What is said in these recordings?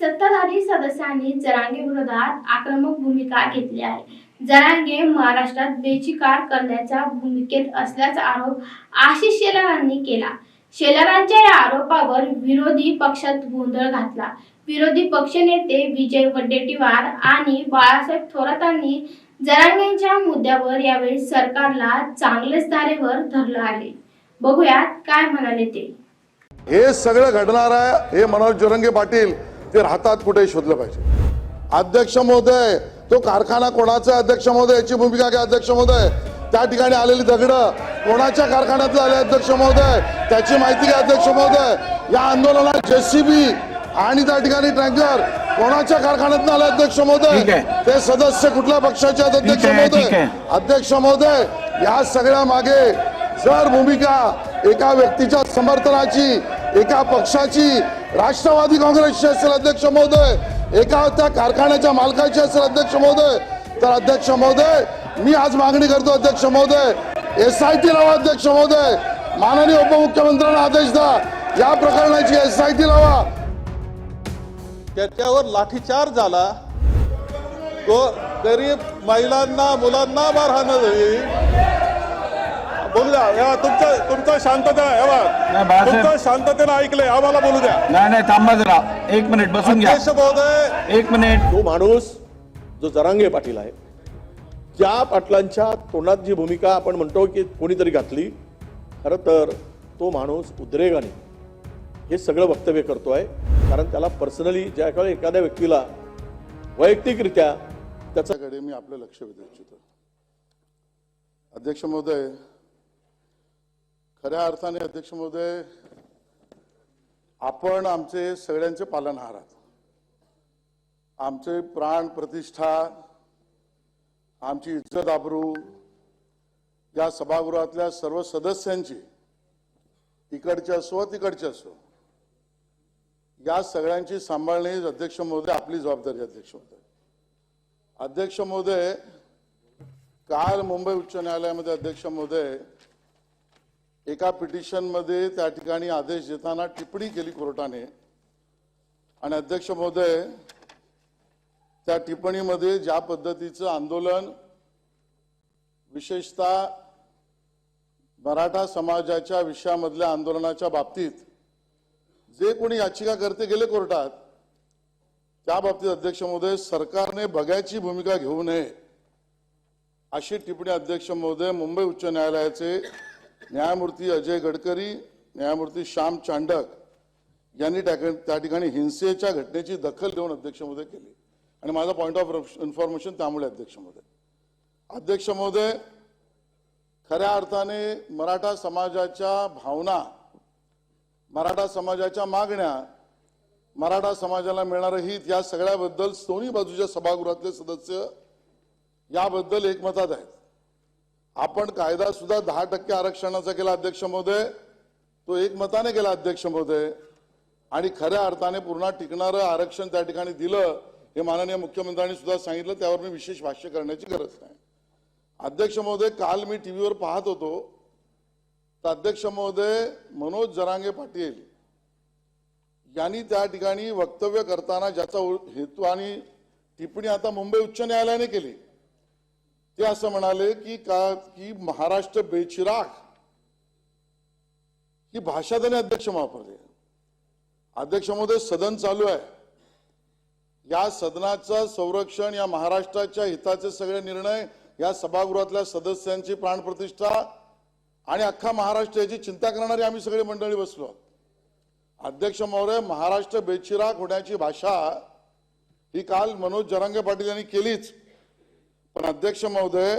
सत्ताधारी सदस्यांनी जरांगे विरोधात आक्रमक भूमिका घेतली आहे. जरांगे महाराष्ट्रात बेचिकार करण्याच्या भूमिकेत असल्याचा आरोप आशिष शेलारांनी केला. शेलारांच्या या आरोपावर विरोधी पक्षात गोंधळ घातला. विरोधी पक्षनेते विजय वड्डेटीवार आणि बाळासाहेब थोरातांनी जरांगेंच्या मुद्द्यावर यावेळी सरकारला चांगलेच धारेवर धरलं आहे. बघूयात काय म्हणाले ते. हे सगळं घडणार आहे हे मनोज जरंगे पाटील ते राहतात कुठे शोधलं पाहिजे. अध्यक्ष महोदय तो कारखाना कोणाचा अध्यक्ष महोदय? याची भूमिका घ्या अध्यक्ष महोदय? त्या ठिकाणी आलेली दगड कोणाच्या कारखान्यातलं आले अध्यक्ष महोदय? त्याची माहिती घ्या अध्यक्ष महोदय. या आंदोलनात जेसीबी आणि त्या ठिकाणी टँकर कोणाच्या कारखान्यातून आले अध्यक्ष महोदय. ते सदस्य कुठल्या पक्षाचे आहेत अध्यक्ष महोदय. अध्यक्ष महोदय या सगळ्या मागे जर भूमिका एका व्यक्तीच्या समर्थनाची एका पक्षाची राष्ट्रवादी काँग्रेसचे असेल अध्यक्ष महोदय. एका त्या कारखान्याच्या मालकाचे असेल अध्यक्ष महोदय. तर अध्यक्ष महोदय मी आज मागणी करतो अध्यक्ष महोदय. एस आय टी लावा अध्यक्ष महोदय. माननीय उपमुख्यमंत्र्यांना आदेश द्या. या प्रकरणाची एस आय टी लावा. त्याच्यावर लाठीचार झाला. तो गरीब महिलांना मुलांना मारहाण झाली. बोलू द्या. या तुमचं तुमचं शांतता आहे नाही, बघा बाळासाहेब- तुमचं शांततेनं ऐकलंय. आम्हाला बोलू द्या. नाही नाही थांबा जरा. एक मिनिट बसून घ्या. अध्यक्ष महोदय. एक मिनिट. तो माणूस जो जरांगे पाटील आहे ज्या पाटलांच्या तोंडात जी भूमिका आपण म्हणतो की कोणीतरी घातली खरं तर तो माणूस उद्रेगाने हे सगळं वक्तव्य करतोय. कारण त्याला पर्सनली ज्या काळी एखाद्या व्यक्तीला वैयक्तिकरित्या त्याचा त्याच्याकडे मी आपलं लक्ष वेधू इच्छितो. अध्यक्ष महोदय खऱ्या अर्थाने अध्यक्ष महोदय आपण आमचे सगळ्यांचे पालनहार आहात. आमचे प्राण प्रतिष्ठा आमची इज्जत आबरू या सभागृहातल्या सर्व सदस्यांची इकडचे असो तिकडचे असो या सगळ्यांची सांभाळणे अध्यक्ष महोदय आपली जबाबदारी अध्यक्ष महोदय. अध्यक्ष महोदय काल मुंबई उच्च न्यायालयामध्ये अध्यक्ष महोदय एका पिटिशनमध्ये त्या ठिकाणी आदेश देताना टिप्पणी केली कोर्टाने. आणि अध्यक्ष महोदय त्या टिप्पणीमध्ये ज्या पद्धतीचं आंदोलन विशेषतः मराठा समाजाच्या विषयामधल्या आंदोलनाच्या बाबतीत जे कोणी याचिका करते गेले कोर्टात त्या बाबतीत अध्यक्ष महोदय सरकारने बघायची भूमिका घेऊ नये अशी टिप्पणी अध्यक्ष महोदय मुंबई उच्च न्यायालयाचे न्यायमूर्ती अजय गडकरी न्यायमूर्ती श्याम चांडक यांनी त्या ठिकाणी हिंसेच्या घटनेची दखल घेऊन अध्यक्ष महोदय केली. आणि माझा पॉईंट ऑफ इन्फॉर्मेशन त्यामुळे अध्यक्ष महोदय. अध्यक्ष महोदय खऱ्या अर्थाने मराठा समाजाच्या भावना मराठा समाजाच्या मागण्या मराठा समाजाला मिळणारं हित या सगळ्याबद्दल दोन्ही बाजूच्या सभागृहातले सदस्य याबद्दल एकमतात आहेत. आपण कायदा सुद्धा दहा टक्के आरक्षणाचा केला अध्यक्ष महोदय. तो एक मताने केला अध्यक्ष महोदय. आणि खऱ्या अर्थाने पूर्ण टिकणारं आरक्षण त्या ठिकाणी दिलं हे माननीय मुख्यमंत्र्यांनी सुद्धा सांगितलं. त्यावर मी विशेष भाष्य करण्याची गरज नाही. अध्यक्ष महोदय काल मी टीव्हीवर पाहत होतो. तर अध्यक्ष महोदय मनोज जरांगे पाटील यांनी त्या ठिकाणी वक्तव्य करताना ज्याचा हेतू आणि टिप्पणी आता मुंबई उच्च न्यायालयाने केली. ते असं म्हणाले की का की महाराष्ट्र बेचिराग ही भाषा त्याने अध्यक्ष वापरली अध्यक्ष महोदय सदन चालू आहे. या सदनाचं संरक्षण या महाराष्ट्राच्या हिताचे सगळे निर्णय या सभागृहातल्या सदस्यांची प्राणप्रतिष्ठा आणि अख्खा महाराष्ट्र याची चिंता करणारी आम्ही सगळे मंडळी बसलो अध्यक्ष महोदय महाराष्ट्र बेचिराग होण्याची भाषा ही काल मनोज जरांगे पाटील यांनी केलीच. पण अध्यक्ष महोदय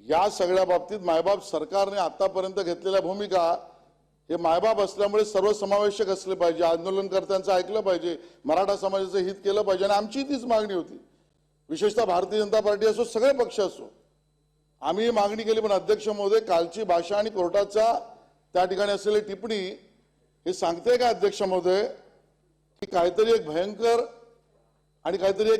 या सगळ्या बाबतीत मायबाप सरकारने आतापर्यंत घेतलेल्या भूमिका हे मायबाप असल्यामुळे सर्वसमावेशक असले पाहिजे आंदोलनकर्त्यांचं ऐकलं पाहिजे मराठा समाजाचं हित केलं पाहिजे आणि आमची तीच मागणी होती. विशेषतः भारतीय जनता पार्टी असो सगळे पक्ष असो. आम्ही ही मागणी केली पण अध्यक्ष महोदय कालची भाषा आणि कोर्टाचा त्या ठिकाणी असलेली टिप्पणी हे सांगते का अध्यक्ष महोदय की काहीतरी एक भयंकर आणि काहीतरी एक